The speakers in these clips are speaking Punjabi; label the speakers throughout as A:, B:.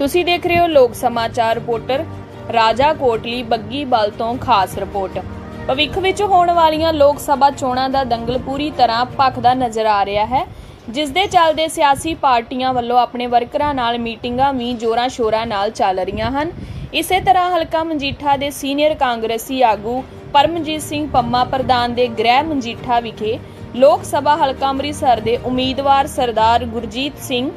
A: ਤੁਸੀਂ ਦੇਖ ਰਹੇ ਹੋ ਲੋਕ ਸਮਾਚਾਰ ਰਿਪੋਰਟਰ ਰਾਜਾ ਕੋਟਲੀ ਬੱਗੀ ਬਲ ਤੋਂ ਖਾਸ ਰਿਪੋਰਟ। ਭਵਿੱਖ ਵਿੱਚ ਹੋਣ ਵਾਲੀਆਂ ਲੋਕ ਸਭਾ ਚੋਣਾਂ ਦਾ ਦੰਗਲ ਪੂਰੀ ਤਰ੍ਹਾਂ ਭਖਦਾ ਨਜ਼ਰ ਆ ਰਿਹਾ ਹੈ, ਜਿਸ ਦੇ ਚੱਲਦੇ ਸਿਆਸੀ ਪਾਰਟੀਆਂ ਵੱਲੋਂ ਆਪਣੇ ਵਰਕਰਾਂ ਨਾਲ ਮੀਟਿੰਗਾਂ ਵੀ ਜੋਰਾਂ ਸ਼ੋਰਾਂ ਨਾਲ ਚੱਲ ਰਹੀਆਂ ਹਨ। ਇਸੇ ਤਰ੍ਹਾਂ ਹਲਕਾ ਮਜੀਠਾ ਦੇ ਸੀਨੀਅਰ ਕਾਂਗਰਸੀ ਆਗੂ ਪਰਮਜੀਤ ਸਿੰਘ ਪੰਮਾ ਪ੍ਰਧਾਨ ਦੇ ਗ੍ਰਹਿ ਮਜੀਠਾ ਵਿਖੇ ਲੋਕ ਸਭਾ ਹਲਕਾ ਅੰਮ੍ਰਿਤਸਰ ਦੇ ਉਮੀਦਵਾਰ ਸਰਦਾਰ ਗੁਰਜੀਤ ਸਿੰਘ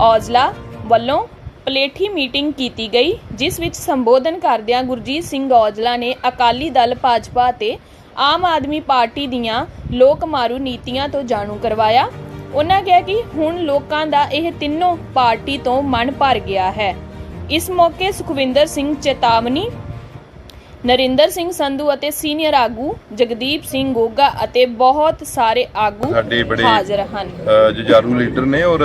A: ਔਜਲਾ ਵੱਲੋਂ ਪਲੇਠੀ ਮੀਟਿੰਗ ਕੀਤੀ ਗਈ, ਜਿਸ ਵਿੱਚ ਸੰਬੋਧਨ ਕਰਦਿਆਂ ਗੁਰਜੀਤ ਸਿੰਘ ਔਜਲਾ ਨੇ ਅਕਾਲੀ ਦਲ, ਭਾਜਪਾ ਅਤੇ ਆਮ ਆਦਮੀ ਪਾਰਟੀ ਦੀਆਂ ਲੋਕ ਮਾਰੂ ਨੀਤੀਆਂ ਤੋਂ ਜਾਣੂ ਕਰਵਾਇਆ। ਉਹਨਾਂ ਕਿਹਾ ਕਿ ਹੁਣ ਲੋਕਾਂ ਦਾ ਇਹ ਤਿੰਨੋਂ ਪਾਰਟੀ ਤੋਂ ਮਨ ਭਰ ਗਿਆ ਹੈ। ਇਸ ਮੌਕੇ ਸੁਖਵਿੰਦਰ ਸਿੰਘ ਚੇਤਾਵਨੀ ਨਰਿੰਦਰ ਸਿੰਘ ਸੰਧੂ ਅਤੇ ਸੀਨੀਅਰ ਆਗੂ ਜਗਦੀਪ ਸਿੰਘ ਗੋਗਾ ਅਤੇ ਬਹੁਤ ਸਾਰੇ ਆਗੂ
B: ਸਾਡੇ ਬੜੇ
A: ਹਾਜ਼ਰ ਹਨ।
B: ਅ, ਜੁਝਾਰੂ ਲੀਡਰ ਨੇ ਔਰ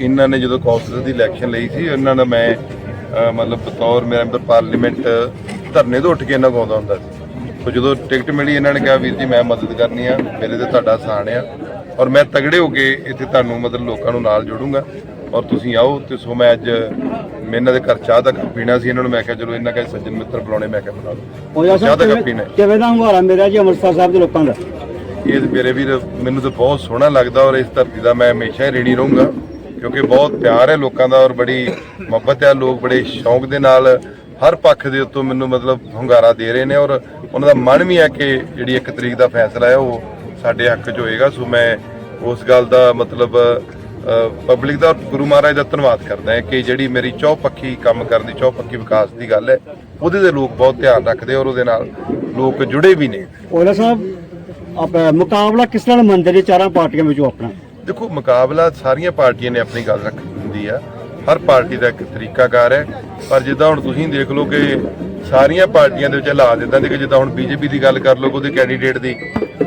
B: ਇਹਨਾਂ ਨੇ ਜਦੋਂ ਕੌਂਸਲ ਦੀ ਇਲੈਕਸ਼ਨ ਲਈ ਸੀ ਉਹਨਾਂ ਦਾ ਮੈਂ ਅ, ਮਤਲਬ ਬਤੌਰ ਮੈਂਬਰ ਪਾਰਲੀਮੈਂਟ ਧਰਨੇ ਤੋਂ ਉੱਠ ਕੇ ਇਹਨਾਂ ਗਾਉਂਦਾ ਹੁੰਦਾ ਸੀ। ਸੋ ਜਦੋਂ ਟਿਕਟ ਮਿਲੀ ਇਹਨਾਂ ਨੇ ਕਿਹਾ ਵੀਰ ਜੀ ਮੈਂ ਮਦਦ ਕਰਨੀ ਆ ਮੇਰੇ ਤੇ ਤੁਹਾਡਾ ਆਸਾਨ ਆ ਔਰ ਮੈਂ ਤਗੜੇ ਹੋ ਕੇ ਇੱਥੇ ਤੁਹਾਨੂੰ ਮਤਲਬ ਲੋਕਾਂ ਨੂੰ ਨਾਲ ਜੋੜੂੰਗਾ। ਔਰ ਤੁਸੀਂ ਆਓ ਤੇ ਸੋ ਮੈਂ ਅੱਜ ਮੈਂ ਇਹਨਾਂ ਦੇ ਘਰ ਚਾਹ ਦਾ ਕੱਪ ਪੀਣਾ ਸੀ ਇਹਨਾਂ ਨੂੰ ਮੈਂ ਕਿਹਾ ਚਲੋ ਇਹਨਾਂ ਕਹੇ ਸੱਜਣ ਮਿੱਤਰ ਬੁਲਾਉਣੇ ਮੈਂ ਕਿਹਾ ਬੁਲਾ ਲਓ ਚਾਹ ਦਾ ਕੱਪ ਪੀਣਾ।
C: ਕਿਵੇਂ ਦਾ ਹੰਗਾਰਾ ਮੇਰਾ ਜੀ ਅੰਮ੍ਰਿਤਸਰ ਸਾਹਿਬ ਦੇ ਲੋਕਾਂ ਦਾ
B: ਇਹ ਮੇਰੇ ਵੀਰ ਮੈਨੂੰ ਤਾਂ ਬਹੁਤ ਸੋਹਣਾ ਲੱਗਦਾ ਔਰ ਇਸ ਧਰਤੀ ਦਾ ਮੈਂ ਹਮੇਸ਼ਾ ਹੀ ਰੇੜੀ ਰਹੂੰਗਾ ਕਿਉਂਕਿ ਬਹੁਤ ਪਿਆਰ ਹੈ ਲੋਕਾਂ ਦਾ ਔਰ ਬੜੀ ਮੁਹੱਬਤ ਹੈ ਲੋਕ ਬੜੇ ਸ਼ੌਂਕ ਦੇ ਨਾਲ ਹਰ ਪੱਖ ਦੇ ਉੱਤੋਂ ਮੈਨੂੰ ਮਤਲਬ ਹੁੰਗਾਰਾ ਦੇ ਰਹੇ ਨੇ ਔਰ ਉਹਨਾਂ ਦਾ ਮਨ ਵੀ ਹੈ ਕਿ ਜਿਹੜੀ 1 ਤਰੀਕ ਦਾ ਫੈਸਲਾ ਹੈ ਉਹ ਸਾਡੇ ਹੱਕ 'ਚ ਹੋਏਗਾ ਸੋ ਮੈਂ ਉਸ ਗੱਲ ਦਾ ਮਤਲਬ ਪਬਲਿਕ ਦਾ ਗੁਰੂ ਮਹਾਰਾਜ ਦਾ ਧੰਨਵਾਦ ਕਰਦਾ ਹਾਂ ਕਿ ਜਿਹੜੀ ਮੇਰੀ ਚੌਪੱਖੀ ਕੰਮ ਕਰਨ ਦੀ ਚੌਪੱਖੀ ਵਿਕਾਸ ਦੀ ਗੱਲ ਹੈ ਉਹਦੇ ਤੇ ਲੋਕ ਬਹੁਤ ਧਿਆਨ ਰੱਖਦੇ ਔਰ ਉਹਦੇ ਨਾਲ ਲੋਕ ਜੁੜੇ ਵੀ ਨੇ।
C: ਉਹਦਾ ਸਾਹਿਬ ਆਪ ਮੁਕਾਬਲਾ ਕਿਸ ਦਾ ਮੰਨਦੇ ਨੇ ਚਾਰਾਂ ਪਾਰਟੀਆਂ ਵਿੱਚੋਂ ਆਪਣਾ?
B: ਦੇਖੋ ਮੁਕਾਬਲਾ ਸਾਰੀਆਂ ਪਾਰਟੀਆਂ ਨੇ ਆਪਣੀ ਗੱਲ ਰੱਖੀ ਹੁੰਦੀ ਆ। ਹਰ ਪਾਰਟੀ ਦਾ ਇੱਕ ਤਰੀਕਾਕਾਰ ਹੈ ਪਰ ਜਿੱਦਾਂ ਹੁਣ ਤੁਸੀਂ ਦੇਖ ਲਓ ਕਿ ਸਾਰੀਆਂ ਪਾਰਟੀਆਂ ਦੇ ਵਿੱਚ ਹਾਲਾਤ ਇਦਾਂ ਦੇ ਕਿ ਜਿੱਦਾਂ ਹੁਣ ਬੀਜੇਪੀ ਦੀ ਗੱਲ ਕਰ ਲਓ ਉਹਦੇ ਕੈਂਡੀਡੇਟ ਦੀ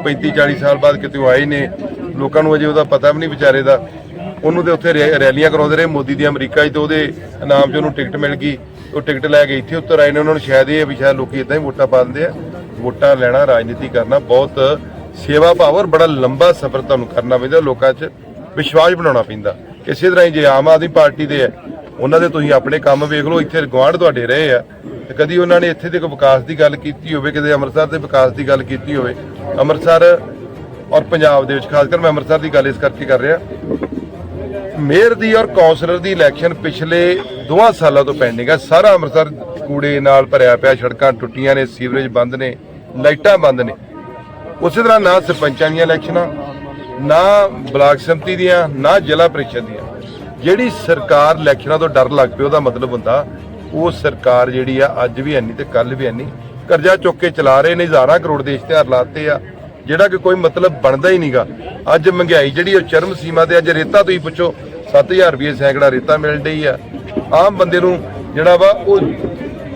B: 35 40 ਸਾਲ ਬਾਅਦ ਕਿਤੇ ਆਏ ਨੇ ਲੋਕਾਂ ਨੂੰ ਅਜੇ ਉਹਦਾ ਪਤਾ ਵੀ ਨਹੀਂ ਵਿਚਾਰੇ ਦਾ। ਉਹਨੂੰ ਤੇ ਉੱਥੇ ਰੈ- ਰੈਲੀਆਂ ਕਰਾਉਂਦੇ ਰਹੇ, ਮੋਦੀ ਦੀ ਅਮਰੀਕਾ 'ਚ ਤੇ ਉਹਦੇ ਨਾਮ 'ਚ ਉਹਨੂੰ ਟਿਕਟ ਮਿਲ ਗਈ। ਉਹ ਟਿਕਟ ਲੈ ਕੇ ਇੱਥੇ ਉੱਤਰ ਆਏ ਨੇ, ਉਹਨਾਂ ਨੂੰ ਸ਼ਾਇਦ ਇਹ ਆ ਵੀ ਸ਼ਾਇਦ ਲੋਕੀ ਇਦਾਂ ਹੀ ਵੋਟਾਂ ਪਾ ਦਿੰਦੇ ਆ। ਵੋਟਾਂ ਲੈਣਾ, ਰਾਜਨੀਤੀ ਕਰਨਾ, ਬਹੁਤ ਸੇਵਾ ਭਾਵ ਔਰ ਬੜਾ ਲੰਬਾ ਸਫ਼ਰ ਤੁਹਾਨੂੰ ਕਰਨਾ ਪੈਂਦਾ, ਲੋਕਾਂ 'ਚ ਵਿਸ਼ਵਾਸ ਬਣਾਉਣਾ ਪੈਂਦਾ। ਇਸੇ ਤਰ੍ਹਾਂ ਹੀ ਜੇ ਆਮ ਆਦਮੀ ਪਾਰਟੀ ਦੇ ਆ, ਉਹਨਾਂ ਦੇ ਤੁਸੀਂ ਆਪਣੇ ਕੰਮ ਵੇਖ ਲਓ, ਇੱਥੇ ਗੁਆਂਢ ਤੁਹਾਡੇ ਰਹੇ ਆ, ਤੇ ਕਦੀ ਉਹਨਾਂ ਨੇ ਇੱਥੇ ਦੇ ਕੋਈ ਵਿਕਾਸ ਦੀ ਗੱਲ ਕੀਤੀ ਹੋਵੇ, ਕਦੇ ਅੰਮ੍ਰਿਤਸਰ ਦੇ ਵਿਕਾਸ ਦੀ ਗੱਲ ਕੀਤੀ ਹੋਵੇ। ਅੰਮ੍ਰਿਤਸਰ ਔਰ ਪੰਜਾਬ ਦੇ ਵਿੱਚ, ਖਾਸ ਕਰ ਮੈਂ ਅੰਮ੍ਰਿਤਸਰ ਦੀ ਗੱਲ ਇਸ ਕਰਕੇ ਕਰ ਰਿਹਾ ਮੇਅਰ ਦੀ ਔਰ ਕੌਂਸਲਰ ਦੀ ਇਲੈਕਸ਼ਨ ਪਿਛਲੇ ਦੋਹਾਂ ਸਾਲਾਂ ਤੋਂ ਪੈਂਡਿੰਗ ਹੈ। ਸਾਰਾ ਅੰਮ੍ਰਿਤਸਰ ਕੂੜੇ ਨਾਲ ਭਰਿਆ ਪਿਆ, ਸੜਕਾਂ ਟੁੱਟੀਆਂ ਨੇ, ਸੀਵਰੇਜ ਬੰਦ ਨੇ, ਲਾਈਟਾਂ ਬੰਦ ਨੇ। ਉਸੇ ਤਰ੍ਹਾਂ ਨਾ ਸਰਪੰਚਾਂ ਦੀਆਂ ਇਲੈਕਸ਼ਨਾਂ, ਨਾ ਬਲਾਕ ਸੰਮਤੀ ਦੀਆਂ, ਨਾ ਜ਼ਿਲ੍ਹਾ ਪ੍ਰੀਸ਼ਦ ਦੀਆਂ। ਜਿਹੜੀ ਸਰਕਾਰ ਇਲੈਕਸ਼ਨਾਂ ਤੋਂ ਡਰ ਲੱਗ ਪਈ, ਉਹਦਾ ਮਤਲਬ ਹੁੰਦਾ, ਉਹ ਸਰਕਾਰ ਜਿਹੜੀ ਆ, ਅੱਜ ਵੀ ਐਨੀ ਤੇ ਕੱਲ ਵੀ ਐਨੀ, ਕਰਜ਼ਾ ਚੁੱਕ ਕੇ ਚਲਾ ਰਹੇ ਨੇ, ਹਜ਼ਾਰਾਂ ਕਰੋੜ ਦੇ ਇਸ਼ਤਿਹਾਰ ਲਾਤੇ ਆ। ਜਿਹੜਾ ਕਿ ਕੋਈ ਮਤਲਬ ਬਣਦਾ ਹੀ ਨਹੀਂਗਾ ਅੱਜ ਮਹਿੰਗਾਈ ਜਿਹੜੀ ਉਹ ਚਰਮ ਸੀਮਾ ਤੇ ਅੱਜ ਰੇਤਾ ਤੁਸੀਂ ਪੁੱਛੋ 7000 ਰੁਪਏ ਸੈਂਕੜਾ ਰੇਤਾ ਮਿਲ ਰਹੀ ਆ। ਆਮ ਬੰਦੇ ਨੂੰ ਜਿਹੜਾ ਵਾ ਉਹ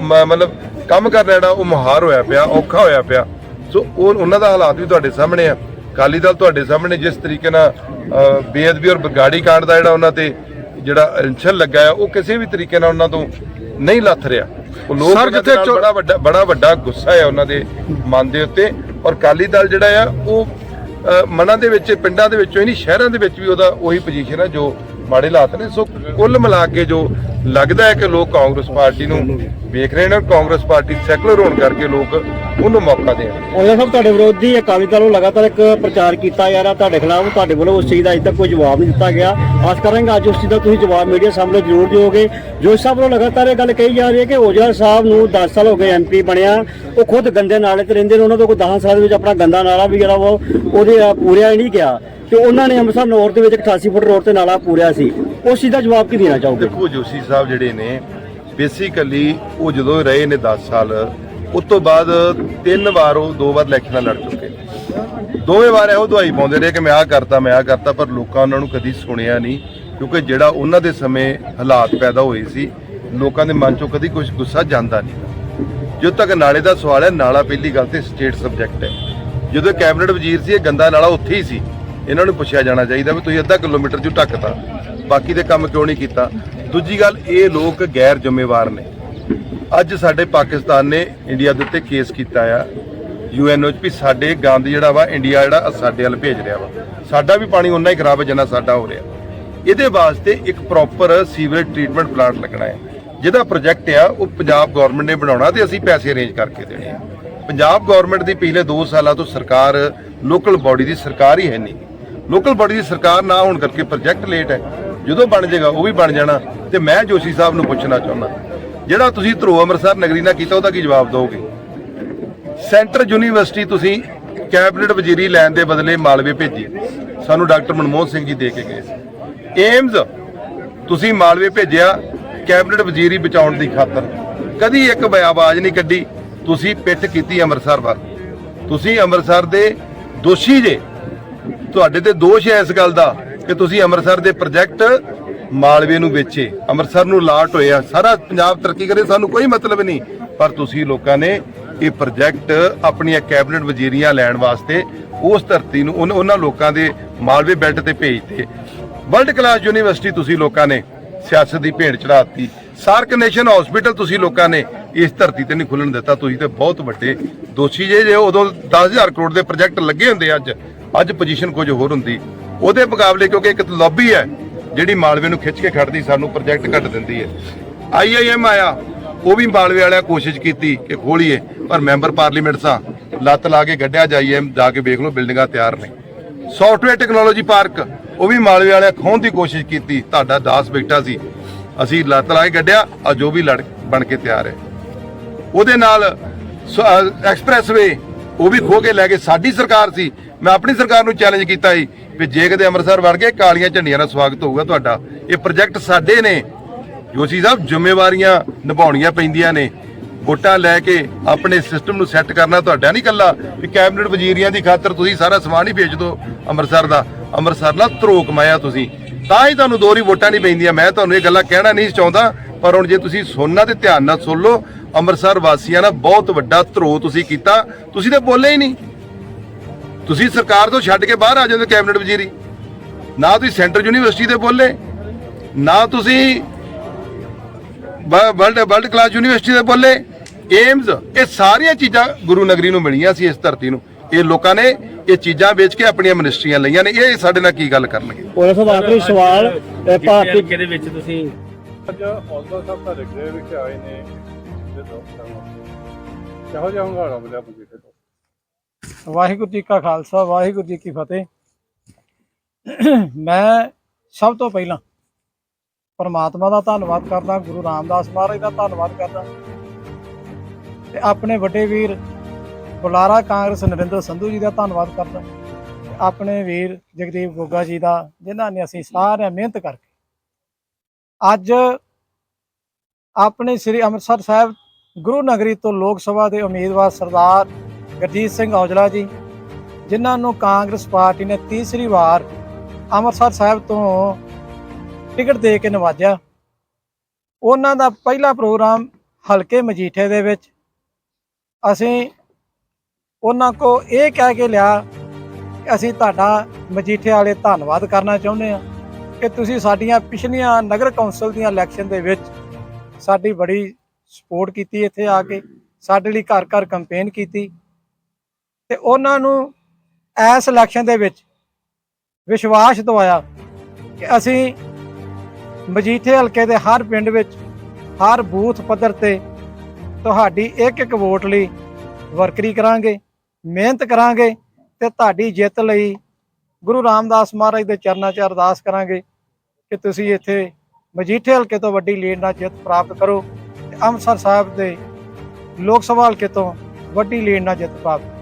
B: ਮਤਲਬ ਕੰਮ ਕਰਨਾ ਜਿਹੜਾ ਉਹ ਮੁਹਾਰ ਹੋਇਆ ਪਿਆ ਔਖਾ ਹੋਇਆ ਪਿਆ। ਸੋ ਉਹ ਉਹਨਾਂ ਦਾ ਹਾਲਾਤ ਵੀ ਤੁਹਾਡੇ ਸਾਹਮਣੇ ਆ। ਕਾਲੀ ਦਲ ਤੁਹਾਡੇ ਸਾਹਮਣੇ ਜਿਸ ਤਰੀਕੇ ਨਾਲ ਬੇਅਦਬੀ ਔਰ ਬਗਾੜੀ ਕਾਂਡ ਦਾ ਜਿਹੜਾ ਉਹਨਾਂ ਤੇ ਜਿਹੜਾ ਇਲਛਨ ਲੱਗਾ ਹੈ ਉਹ ਕਿਸੇ ਵੀ ਤਰੀਕੇ ਨਾਲ ਉਹਨਾਂ ਤੋਂ ਨਹੀਂ ਲੱਥ ਰਿਹਾ। ਉਹ ਲੋਕ
D: ਜਿੱਥੇ
B: ਬੜਾ ਵੱਡਾ ਬੜਾ ਵੱਡਾ ਗੁੱਸਾ ਹੈ ਉਹਨਾਂ ਦੇ ਮਨ ਦੇ ਉੱਤੇ। ਔਰ ਕਾਲੀ ਦਲ ਜਿਹੜਾ ਆ ਉਹ ਮਨਾਂ ਦੇ ਵਿੱਚ ਪਿੰਡਾਂ ਦੇ ਵਿੱਚੋਂ ਹੀ ਨਹੀਂ ਸ਼ਹਿਰਾਂ ਦੇ ਵਿੱਚ ਵੀ ਉਹਦਾ ਉਹੀ ਪੋਜੀਸ਼ਨ ਹੈ ਜੋ ਮਾੜੇ ਹਾਲਾਤ ਨੇ, ਸੋ ਕੁੱਲ ਮਿਲਾ ਕੇ ਜੋ ਲੱਗਦਾ ਹੈ ਕਿ ਲੋਕ ਕਾਂਗਰਸ ਪਾਰਟੀ ਨੂੰ ਵੇਖ ਰਹੇ ਨੇ, ਕਾਂਗਰਸ ਪਾਰਟੀ ਸੈਕੂਲਰ ਹੋਣ ਕਰਕੇ ਲੋਕ ਉਹਨੂੰ ਮੌਕਾ ਦੇਣ
C: ਉਹਦਾ ਸਾਹਿਬ, ਤੁਹਾਡੇ ਵਿਰੋਧੀ ਅਕਾਲੀ ਦਲ ਨੂੰ ਲਗਾਤਾਰ ਇੱਕ ਪ੍ਰਚਾਰ ਕੀਤਾ ਜਾ ਰਿਹਾ, ਤੁਹਾਡੇ ਖਿਲਾਫ, ਤੁਹਾਡੇ ਵੱਲੋਂ ਉਸ ਚੀਜ਼ ਦਾ ਅਜੇ ਤੱਕ ਕੋਈ ਜਵਾਬ ਨਹੀਂ ਦਿੱਤਾ ਗਿਆ। ਆਸ ਕਰਾਂਗੇ ਅੱਜ ਉਸ ਚੀਜ਼ ਦਾ ਤੁਸੀਂ ਜਵਾਬ ਮੀਡੀਆ ਸਾਹਮਣੇ ਜ਼ਰੂਰ ਦਿਓਗੇ। ਜੋ ਸਾਹਿਬ ਵੱਲੋਂ ਲਗਾਤਾਰ ਇਹ ਗੱਲ ਕਹੀ ਜਾ ਰਹੀ ਹੈ ਕਿ ਓਜਲਾ ਸਾਹਿਬ ਨੂੰ 10 ਸਾਲ ਹੋ ਗਏ ਐਮਪੀ ਬਣਿਆ। ਉਹ ਖੁਦ ਗੰਦੇ ਨਾਲੇ ਤੇ ਰਹਿੰਦੇ ਨੇ, ਉਹਨਾਂ ਤੋਂ ਕੋਈ 10 ਸਾਲ ਦੇ ਵਿੱਚ ਆਪਣਾ ਗੰਦਾ ਨਾਲਾ ਵੀ ਜਿਹੜਾ ਵਾ ਉਹ ਉਹਦੇ ਆ ਪੂਰਿਆ ਨਹੀਂ ਗਿਆ। ਤੇ ਉਹਨਾਂ ਨੇ ਅੰਮ੍ਰਿਤਸਰ ਨੌਰਥ ਦੇ ਵਿੱਚ 88 ਫੁੱਟ ਰੋਡ ਤੇ ਨਾਲਾ ਪੂਰਿਆ ਸੀ। ਉਸ ਚੀਜ਼ ਦਾ ਜਵਾਬ ਕੀ ਦੇਣਾ ਚਾਹੋਗੇ?
B: ਦੇਖੋ ਜੋਸ਼ੀ ਸਾਹਿਬ ਜਿਹੜੇ ਨੇ ਬੇਸਿਕਲੀ ਉਹ ਜਦੋਂ ਰਹੇ ਨੇ 10 ਸਾਲ, ਉਸ ਤੋਂ ਬਾਅਦ ਤਿੰਨ ਵਾਰ ਉਹ ਦੋ ਵਾਰ ਇਲੈਕਸ਼ਨਾਂ ਲੜ ਚੁੱਕੇ ਦੋਵੇਂ ਵਾਰ ਇਹੋ ਦਵਾਈ ਪਾਉਂਦੇ ਰਹੇ ਕਿ ਮੈਂ ਆਹ ਕਰਤਾ, ਮੈਂ ਆਹ ਕਰਤਾ, ਪਰ ਲੋਕਾਂ ਉਹਨਾਂ ਨੂੰ ਕਦੀ ਸੁਣਿਆ ਨਹੀਂ, ਕਿਉਂਕਿ ਜਿਹੜਾ ਉਹਨਾਂ ਦੇ ਸਮੇਂ ਹਾਲਾਤ ਪੈਦਾ ਹੋਏ ਸੀ, ਲੋਕਾਂ ਦੇ ਮਨ ਚੋਂ ਕਦੀ ਕੁਝ ਗੁੱਸਾ ਜਾਂਦਾ ਨਹੀਂ। ਜਦੋਂ ਤੱਕ ਨਾਲੇ ਦਾ ਸਵਾਲ ਹੈ, ਨਾਲਾ ਪਹਿਲੀ ਗੱਲ ਤੇ ਸਟੇਟ ਸਬਜੈਕਟ ਹੈ। ਜਦੋਂ ਕੈਬਨਿਟ ਵਜ਼ੀਰ ਸੀ, ਇਹ ਗੰਦਾ ਨਾਲਾ ਉੱਥੇ ਹੀ ਸੀ। ਇਹਨਾਂ ਨੂੰ ਪੁੱਛਿਆ ਜਾਣਾ ਚਾਹੀਦਾ ਵੀ ਤੁਸੀਂ ਅੱਧਾ ਕਿਲੋਮੀਟਰ ਜੋ ਢੱਕਤਾ, ਬਾਕੀ ਦੇ ਕੰਮ ਕਿਉਂ ਨਹੀਂ ਕੀਤਾ? ਦੂਜੀ ਗੱਲ, ਇਹ ਲੋਕ ਗੈਰ ਜ਼ਿੰਮੇਵਾਰ ਨੇ। ਅੱਜ ਸਾਡੇ ਪਾਕਿਸਤਾਨ ਨੇ ਇੰਡੀਆ ਦੇ ਉੱਤੇ ਕੇਸ ਕੀਤਾ ਆ। ਯੂਐਨਓ ਚ ਵੀ ਸਾਡੇ ਗੰਦ ਜਿਹੜਾ ਵਾ, ਇੰਡੀਆ ਜਿਹੜਾ ਸਾਡੇ ਵੱਲ ਭੇਜ ਰਿਹਾ ਵਾ। ਸਾਡਾ ਵੀ ਪਾਣੀ ਉਨਾ ਹੀ ਖਰਾਬ ਹੈ ਜਿੰਨਾ ਸਾਡਾ ਹੋ ਰਿਹਾ। ਇਹਦੇ ਵਾਸਤੇ ਇੱਕ ਪ੍ਰੋਪਰ ਸੀਵਰੇਜ ਟ੍ਰੀਟਮੈਂਟ ਪਲਾਂਟ ਲੱਗਣਾ ਹੈ। ਜਿਹਦਾ ਪ੍ਰੋਜੈਕਟ ਆ, ਉਹ ਪੰਜਾਬ ਗਵਰਨਮੈਂਟ ਨੇ ਬਣਾਉਣਾ ਤੇ ਅਸੀਂ ਪੈਸੇ ਅਰੇਂਜ ਕਰਕੇ ਦੇਣੇ ਆ। ਪੰਜਾਬ ਗਵਰਨਮੈਂਟ ਦੀ ਪਿਛਲੇ 2 ਸਾਲਾਂ ਤੋਂ ਸਰਕਾਰ ਲੋਕਲ ਬਾਡੀ ਦੀ ਸਰਕਾਰ ਹੀ ਹੈ ਨਹੀਂ। ਲੋਕਲ ਬਾਡੀ ਦੀ ਸਰਕਾਰ ਨਾ ਹੋਣ ਕਰਕੇ ਪ੍ਰੋਜੈਕਟ ਲੇਟ ਹੈ। ਜਦੋਂ ਬਣ ਜਾਏਗਾ, ਉਹ ਵੀ ਬਣ ਜਾਣਾ। ਤੇ ਮੈਂ ਜੋਸ਼ੀ ਸਾਹਿਬ ਨੂੰ ਪੁੱਛਣਾ ਚਾਹੁੰਦਾ, ਜਿਹੜਾ ਤੁਸੀਂ ਧਰੋ ਅੰਮ੍ਰਿਤਸਰ ਨਗਰੀ ਨਾਲ ਕੀਤਾ, ਉਹਦਾ ਕੀ ਜਵਾਬ ਦਿਓਗੇ? ਸੈਂਟਰ ਯੂਨੀਵਰਸਿਟੀ ਤੁਸੀਂ ਕੈਬਨਿਟ ਵਜ਼ੀਰੀ ਲੈਣ ਦੇ ਬਦਲੇ ਮਾਲਵੇ ਭੇਜੀ। ਸਾਨੂੰ ਡਾਕਟਰ ਮਨਮੋਹਨ ਸਿੰਘ ਜੀ ਦੇ ਕੇ ਗਏ ਸੀ। ਏਮਜ਼, ਤੁਸੀਂ ਮਾਲਵੇ ਭੇਜਿਆ ਕੈਬਨਿਟ ਵਜ਼ੀਰੀ ਬਚਾਉਣ ਦੀ ਖਾਤਰ। ਕਦੀ ਇੱਕ ਬ- ਆਵਾਜ਼ ਨਹੀਂ ਕੱਢੀ। ਤੁਸੀਂ ਪਿੱਠ ਕੀਤੀ ਅੰਮ੍ਰਿਤਸਰ ਵੱਲ। ਤੁਸੀਂ ਅੰਮ੍ਰਿਤਸਰ ਦੇ ਦੋਸ਼ੀ ਜੇ। ਤੁਹਾਡੇ ਤੇ ਦੋਸ਼ ਹੈ ਇਸ ਗੱਲ ਦਾ ਕਿ ਤੁਸੀਂ ਅੰਮ੍ਰਿਤਸਰ ਦੇ ਪ੍ਰੋਜੈਕਟ ਮਾਲਵੇ ਨੂੰ ਵੇਚੇ। ਅੰਮ੍ਰਿਤਸਰ ਨੂੰ ਲਾਟ ਹੋਇਆ ਸਾਰਾ ਪੰਜਾਬ ਤਰੱਕੀ ਕਰੇ, ਸਾਨੂੰ ਕੋਈ ਮਤਲਬ ਨਹੀਂ। ਪਰ ਤੁਸੀਂ ਲੋਕਾਂ ਨੇ ਇਹ ਪ੍ਰੋਜੈਕਟ ਆਪਣੀਆਂ ਕੈਬਨਿਟ ਵਜ਼ੀਰੀਆਂ ਲੈਣ ਵਾਸਤੇ ਉਸ ਧਰਤੀ ਨੂੰ ਉਹਨਾਂ ਲੋਕਾਂ ਦੇ ਮਾਲਵੇ ਬੈਲਟ ਤੇ ਭੇਜਤੇ। ਵਰਲਡ ਕਲਾਸ ਯੂਨੀਵਰਸਿਟੀ ਤੁਸੀਂ ਲੋਕਾਂ ਨੇ ਸਿਆਸਤ ਦੀ ਭੇਡ ਚੜਾਤੀ ਸਾਰਕ ਨੇਸ਼ਨ ਹਸਪੀਟਲ ਤੁਸੀਂ ਲੋਕਾਂ ਨੇ ਇਸ ਧਰਤੀ ਤੇ ਨਹੀਂ ਖੁੱਲਣ ਦਿੱਤਾ। ਤੁਸੀਂ ਤੇ ਬਹੁਤ ਵੱਡੇ ਦੋਸ਼ੀ ਜੇ ਜੇ ਉਦੋਂ 10000 ਕਰੋੜ ਦੇ ਪ੍ਰੋਜੈਕਟ ਲੱਗੇ ਹੁੰਦੇ ਅੱਜ। ਅੱਜ ਪੋਜੀਸ਼ਨ ਕੁਝ ਹੋਰ ਹੁੰਦੀ। ਉਹਦੇ ਮੁਕਾਬਲੇ ਕਿਉਂਕਿ ਇੱਕ ਲੌਬੀ ਹੈ, ਜਿਹੜੀ ਮਾਲਵੇ ਨੂੰ ਖਿੱਚ ਕੇ ਖੜਦੀ, ਸਾਨੂੰ ਪ੍ਰੋਜੈਕਟ ਘੱਟ ਦਿੰਦੀ ਹੈ। ਆਈਆਈਐਮ ਆਇਆ, ਉਹ ਵੀ ਮਾਲਵੇ ਵਾਲਿਆਂ ਕੋਸ਼ਿਸ਼ ਕੀਤੀ ਕਿ ਖੋਲੀਏ, ਪਰ ਮੈਂਬਰ ਪਾਰਲੀਮੈਂਟ ਸਾਂ, ਲੱਤ ਲਾ ਕੇ ਗੱਡਿਆ ਜਾਈਏ ਜਾ ਕੇ ਵੇਖ ਲਓ ਬਿਲਡਿੰਗਾਂ ਤਿਆਰ ਨੇ। ਸੌਫਟਵੇਅਰ ਟੈਕਨੋਲੋਜੀ ਪਾਰਕ ਉਹ ਵੀ ਮਾਲਵੇ ਵਾਲਿਆਂ ਖੋਹਣ ਦੀ ਕੋਸ਼ਿਸ਼ ਕੀਤੀ, ਤੁਹਾਡਾ ਦਾਸ ਬੇਟਾ ਸੀ। ਅਸੀਂ ਲੱਤ ਲਾ ਕੇ ਗੱਡਿਆ ਆ ਜੋ ਵੀ ਲੜ ਬਣ ਕੇ ਤਿਆਰ ਹੈ। ਉਹਦੇ ਨਾਲ ਐਕਸਪ੍ਰੈਸਵੇ ਉਹ ਵੀ ਖੋ ਕੇ ਲੈ ਕੇ ਸਾਡੀ ਸਰਕਾਰ ਸੀ। ਮੈਂ ਆਪਣੀ ਸਰਕਾਰ ਨੂੰ ਚੈਲੰਜ ਕੀਤਾ ਸੀ ਵੀ ਜੇ ਕਦੇ ਅੰਮ੍ਰਿਤਸਰ ਵੜ ਗਏ, ਕਾਲੀਆਂ ਝੰਡੀਆਂ ਨਾਲ ਸਵਾਗਤ ਹੋਊਗਾ ਤੁਹਾਡਾ। ਇਹ ਪ੍ਰੋਜੈਕਟ ਸਾਡੇ ਨੇ। ਜੋਸ਼ੀ ਸਾਹਿਬ, ਜ਼ਿੰਮੇਵਾਰੀਆਂ ਨਿਭਾਉਣੀਆਂ ਪੈਂਦੀਆਂ ਨੇ। ਵੋਟਾਂ ਲੈ ਕੇ ਆਪਣੇ ਸਿਸਟਮ ਨੂੰ ਸੈੱਟ ਕਰਨਾ ਤੁਹਾਡਾ ਨਹੀਂ ਕੱਲਾ ਵੀ ਕੈਬਨਿਟ ਵਜ਼ੀਰੀਆਂ ਦੀ ਖਾਤਰ ਤੁਸੀਂ ਸਾਰਾ ਸਮਾਨ ਹੀ ਵੇਚ ਦਿਓ ਅੰਮ੍ਰਿਤਸਰ ਦਾ। ਅੰਮ੍ਰਿਤਸਰ ਨਾਲ ਧਰੋਕ ਮਾਇਆ ਤੁਸੀਂ। ਤਾਂ ਹੀ ਤੁਹਾਨੂੰ ਦੋਹਰੀ ਵੋਟਾਂ ਨਹੀਂ ਪੈਂਦੀਆਂ। ਮੈਂ ਤੁਹਾਨੂੰ ਇਹ ਗੱਲਾਂ ਕਹਿਣਾ ਨਹੀਂ ਚਾਹੁੰਦਾ ਪਰ ਹੁਣ ਜੇ ਤੁਸੀਂ ਸੁਣਨਾ ਤੇ ਧਿਆਨ ਨਾਲ ਸੁਣ ਲਓ ਅੰਮ੍ਰਿਤਸਰ ਵਾਸੀਆਂ ਨਾਲ ਬਹੁਤ ਵੱਡਾ ਧਰੋ ਤੁਸੀਂ ਕੀਤਾ ਤੁਸੀਂ ਤਾਂ ਬੋਲੇ ਹੀ ਨਹੀਂ। ਤੁਸੀਂ ਸਰਕਾਰ ਤੋਂ ਛੱਡ ਕੇ ਬਾਹਰ ਆ ਜਾਂਦੇ ਕੈਬਨਿਟ ਵਜ਼ੀਰੀ। ਨਾ ਤੁਸੀਂ ਸੈਂਟਰ ਯੂਨੀਵਰਸਿਟੀ ਦੇ ਬੋਲੇ ਨਾ ਤੁਸੀਂ ਵਰਲਡ ਵਰਲਡ ਕਲਾਸ ਯੂਨੀਵਰਸਿਟੀ ਦੇ ਬੋਲੇ। ਏਮਜ਼ ਇਹ ਸਾਰੀਆਂ ਚੀਜ਼ਾਂ ਗੁਰੂ ਨਗਰੀ ਨੂੰ ਮਿਲੀਆਂ ਸੀ ਇਸ ਧਰਤੀ ਨੂੰ। ਇਹ ਲੋਕਾਂ ਨੇ ਇਹ ਚੀਜ਼ਾਂ ਵੇਚ ਕੇ ਆਪਣੀਆਂ ਮਿਨਿਸਟਰੀਆਂ ਲਈਆਂ ਨੇ। ਇਹ ਸਾਡੇ ਨਾਲ ਕੀ ਗੱਲ ਕਰਨਗੇ?
C: ਸਾਹਿਬ ਆਖਰੀ ਸਵਾਲ ਇਹ ਭਾਰਤੀ
D: ਕਿਹਦੇ ਵਿੱਚ ਤੁਸੀਂ
E: ਅੱਜ ਹੌਲਦਾਰ ਸਾਹਿਬ ਤੁਹਾਡੇ ਗ੍ਰਹਿ ਵਿੱਚ ਆਏ ਨੇ ਤੇ ਦੋਸਤਾਂ ਨੂੰ ਕਿਹੋ ਜਿਹਾ ਹੰਗਾਰਾ ਮਿਲਿਆ ਬਗੀਚੇ ਤੋਂ
F: ਵਾਹਿਗੁਰੂ ਜੀ ਕਾ ਖਾਲਸਾ, ਵਾਹਿਗੁਰੂ ਜੀ ਕੀ ਫਤਿਹ। ਮੈਂ ਸਭ ਤੋਂ ਪਹਿਲਾਂ ਪਰਮਾਤਮਾ ਦਾ ਧੰਨਵਾਦ ਕਰਦਾ, ਗੁਰੂ ਰਾਮਦਾਸ ਮਹਾਰਾਜ ਦਾ ਧੰਨਵਾਦ ਕਰਦਾ। ਤੇ ਆਪਣੇ ਵੱਡੇ ਵੀਰ ਬੁਲਾਰਾ ਕਾਂਗਰਸ ਨਰਿੰਦਰ ਸੰਧੂ ਜੀ ਦਾ ਧੰਨਵਾਦ ਕਰਦਾ। ਆਪਣੇ ਵੀਰ ਜਗਦੀਪ ਗੋਗਾ ਜੀ ਦਾ, ਜਿਨ੍ਹਾਂ ਨੇ ਅਸੀਂ ਸਾਰਿਆਂ ਮਿਹਨਤ ਕਰਕੇ ਅੱਜ ਆਪਣੇ ਸ੍ਰੀ ਅੰਮ੍ਰਿਤਸਰ ਸਾਹਿਬ ਗੁਰੂ ਨਗਰੀ ਤੋਂ ਲੋਕ ਸਭਾ ਦੇ ਉਮੀਦਵਾਰ ਸਰਦਾਰ ਗੁਰਜੀਤ ਸਿੰਘ ਔਜਲਾ ਜੀ, ਜਿਨ੍ਹਾਂ ਨੂੰ ਕਾਂਗਰਸ ਪਾਰਟੀ ਨੇ ਤੀਸਰੀ ਵਾਰ ਅੰਮ੍ਰਿਤਸਰ ਸਾਹਿਬ ਤੋਂ ਟਿਕਟ ਦੇ ਕੇ ਨਵਾਜਿਆ। ਉਹਨਾਂ ਦਾ ਪਹਿਲਾ ਪ੍ਰੋਗਰਾਮ ਹਲਕੇ ਮਜੀਠੇ ਦੇ ਵਿੱਚ। ਅਸੀਂ ਉਹਨਾਂ ਕੋ ਇਹ ਕਹਿ ਕੇ ਲਿਆ ਅਸੀਂ ਤੁਹਾਡਾ ਮਜੀਠੇ ਵਾਲੇ ਧੰਨਵਾਦ ਕਰਨਾ ਚਾਹੁੰਦੇ ਹਾਂ। ਕਿ ਤੁਸੀਂ ਸਾਡੀਆਂ ਪਿਛਲੀਆਂ ਨਗਰ ਕੌਂਸਲ ਦੀਆਂ ਇਲੈਕਸ਼ਨ ਦੇ ਵਿੱਚ ਸਾਡੀ ਬੜੀ ਸਪੋਰਟ ਕੀਤੀ ਇੱਥੇ ਆ ਕੇ, ਸਾਡੇ ਲਈ ਘਰ ਘਰ ਕੰਪੇਨ ਕੀਤੀ ਤੇ ਉਹਨਾਂ ਨੂੰ ਇਸ ਇਲੈਕਸ਼ਨ ਦੇ ਵਿੱਚ ਵਿਸ਼ਵਾਸ ਦਵਾਇਆ ਕਿ ਅਸੀਂ ਮਜੀਠੇ ਹਲਕੇ ਦੇ ਹਰ ਪਿੰਡ ਵਿੱਚ, ਹਰ ਬੂਥ ਪੱਧਰ ਤੇ ਤੁਹਾਡੀ ਇੱਕ ਇੱਕ ਵੋਟ ਲਈ ਵਰਕਰੀ ਕਰਾਂਗੇ, ਮਿਹਨਤ ਕਰਾਂਗੇ ਤੇ ਤੁਹਾਡੀ ਜਿੱਤ ਲਈ ਗੁਰੂ ਰਾਮਦਾਸ ਮਹਾਰਾਜ ਦੇ ਚਰਨਾਂ 'ਚ ਅਰਦਾਸ ਕਰਾਂਗੇ। ਕਿ ਤੁਸੀਂ ਇੱਥੇ ਮਜੀਠੇ ਹਲਕੇ ਤੋਂ ਵੱਡੀ ਲੀਡ ਨਾਲ ਜਿੱਤ ਪ੍ਰਾਪਤ ਕਰੋ ਤੇ ਅੰਮ੍ਰਿਤਸਰ ਸਾਹਿਬ ਦੇ ਲੋਕ ਸਭਾ ਹਲਕੇ ਤੋਂ ਵੱਡੀ ਲੀਡ ਨਾਲ ਜਿੱਤ ਪ੍ਰਾਪਤ